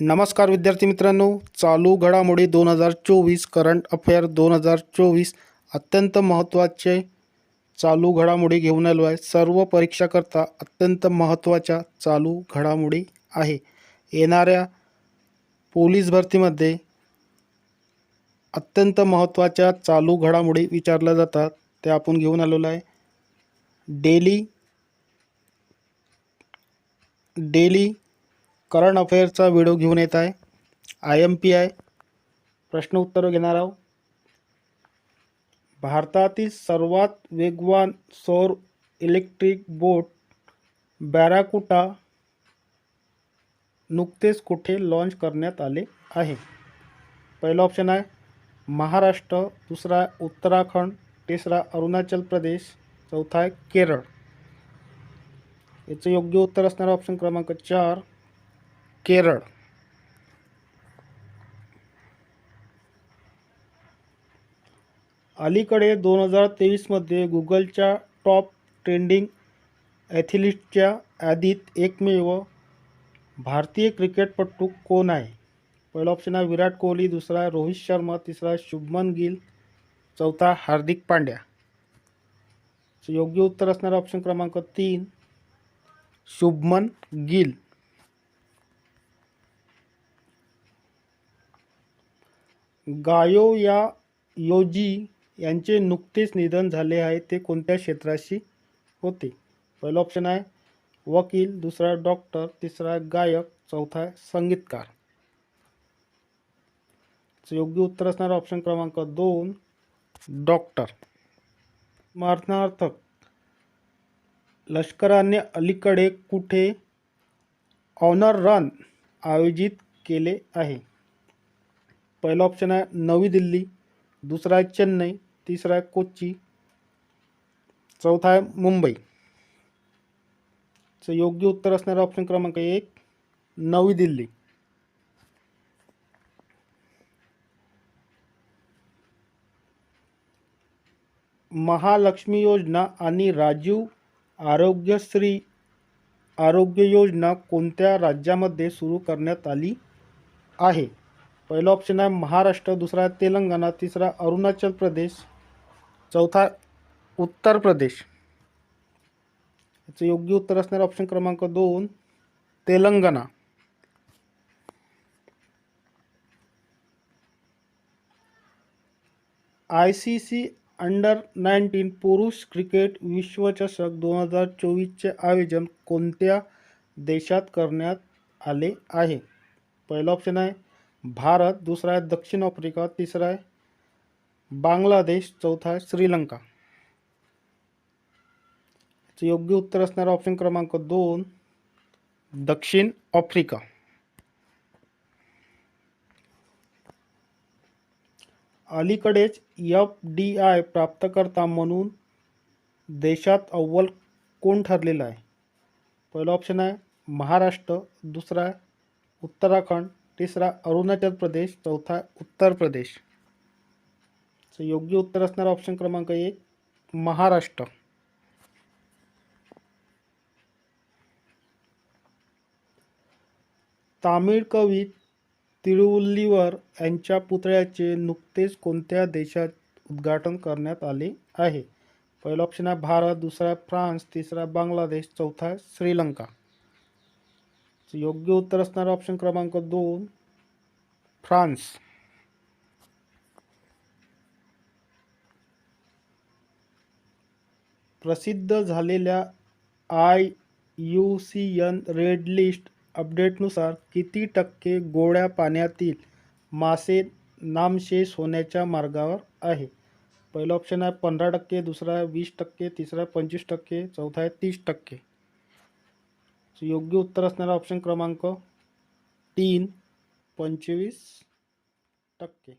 नमस्कार विद्यार्थी मित्रांनो चालू घडामोडी दोन हजार चोवीस करंट अफेअर दोन हजार चोवीस अत्यंत महत्त्वाचे चालू घडामोडी घेऊन आलो आहे. सर्व परीक्षाकरता अत्यंत महत्त्वाच्या चालू घडामोडी आहे. येणाऱ्या पोलीस भरतीमध्ये अत्यंत महत्त्वाच्या चालू घडामोडी विचारल्या जातात. त्या आपण घेऊन आलेलो आहे. डेली डेली करंट अफेअरचा व्हिडिओ घेऊन येत आहे. I M P I. प्रश्न उत्तरं घेणार आहोत. भारतातील सर्वात वेगवान सौर इलेक्ट्रिक बोट बॅराकुटा नुकतेच कुठे लॉन्च करण्यात आले आहे? पहिला ऑप्शन आहे महाराष्ट्र दुसरा आहे उत्तराखंड तिसरा अरुणाचल प्रदेश चौथा आहे केरळ. याचं योग्य उत्तर असणारा ऑप्शन क्रमांक चार. केरळ. अलीकडे दोन हजार तेवीसमध्ये गुगलच्या टॉप ट्रेंडिंग ॲथलीटच्या यादीत एकमेव भारतीय क्रिकेटपटू कोण आहे? पहिला ऑप्शन आहे विराट कोहली दुसरा रोहित शर्मा तिसरा शुभमन गिल चौथा हार्दिक पांड्या. योग्य उत्तर असणारा ऑप्शन क्रमांक तीन शुभमन गिल. गायो या योजी यांचे नुकतेच निधन झाले आहे. ते कोणत्या क्षेत्राशी होते? पहिलं ऑप्शन आहे वकील. दुसरा डॉक्टर तिसरा गायक. चौथा संगीतकार. योग्य उत्तर असणारा ऑप्शन क्रमांक दोन डॉक्टर मारणार्थक. लष्कराने अलीकडे कुठे ऑनर रन आयोजित केले आहे? पहिला ऑप्शन आहे नवी दिल्ली दुसरा आहे चेन्नई तिसरा आहे कोच्ची चौथा आहे मुंबई. योग्य उत्तर असणारा ऑप्शन क्रमांक एक नवी दिल्ली. महालक्ष्मी योजना आणि राजीव आरोग्यश्री आरोग्य योजना कोणत्या राज्यामध्ये सुरू करण्यात आली आहे? पहिला ऑप्शन आहे महाराष्ट्र दुसरा आहे तेलंगणा तिसरा अरुणाचल प्रदेश चौथा उत्तर प्रदेश. याचं योग्य उत्तर असणार ऑप्शन क्रमांक दोन Telangana. I C C under nineteen पुरुष क्रिकेट विश्वचषक दोन हजार चोवीसचे आयोजन कोणत्या देशात करण्यात आले आहे? पहिला ऑप्शन आहे भारत दुसरा आहे दक्षिण आफ्रिका तिसरा आहे बांगलादेश चौथा आहे श्रीलंका. योग्य उत्तर असणारा ऑप्शन क्रमांक दोन दक्षिण आफ्रिका. अलीकडेच एफ डी आय प्राप्तकर्ता म्हणून देशात अव्वल कोण ठरलेला आहे? पहिला ऑप्शन आहे महाराष्ट्र दुसरा आहे उत्तराखंड तिसरा अरुणाचल प्रदेश चौथा उत्तर प्रदेश. चं योग्य उत्तर असणारा ऑप्शन क्रमांक एक महाराष्ट्र. तामिळ कवी तिरुवल्लीवर यांच्या पुतळ्याचे नुकतेच कोणत्या देशात उद्घाटन करण्यात आले आहे? पहिला ऑप्शन आहे भारत दुसरा फ्रान्स तिसरा बांगलादेश चौथा श्रीलंका. योग्य उत्तर असणारा ऑप्शन क्रमांक दोन फ्रान्स. प्रसिद्ध झालेल्या I U C N red list अपडेटनुसार किती टक्के गोड्या पाण्यातील मासे नामशेष होण्याच्या मार्गावर आहे? पहिलं ऑप्शन आहे पंधरा टक्के दुसरा आहे वीस टक्के तिसरा आहे पंचवीस टक्के चौथा आहे तीस टक्के. योग्य उत्तर असणारा ऑप्शन क्रमांक तीन पंचवीस टक्के.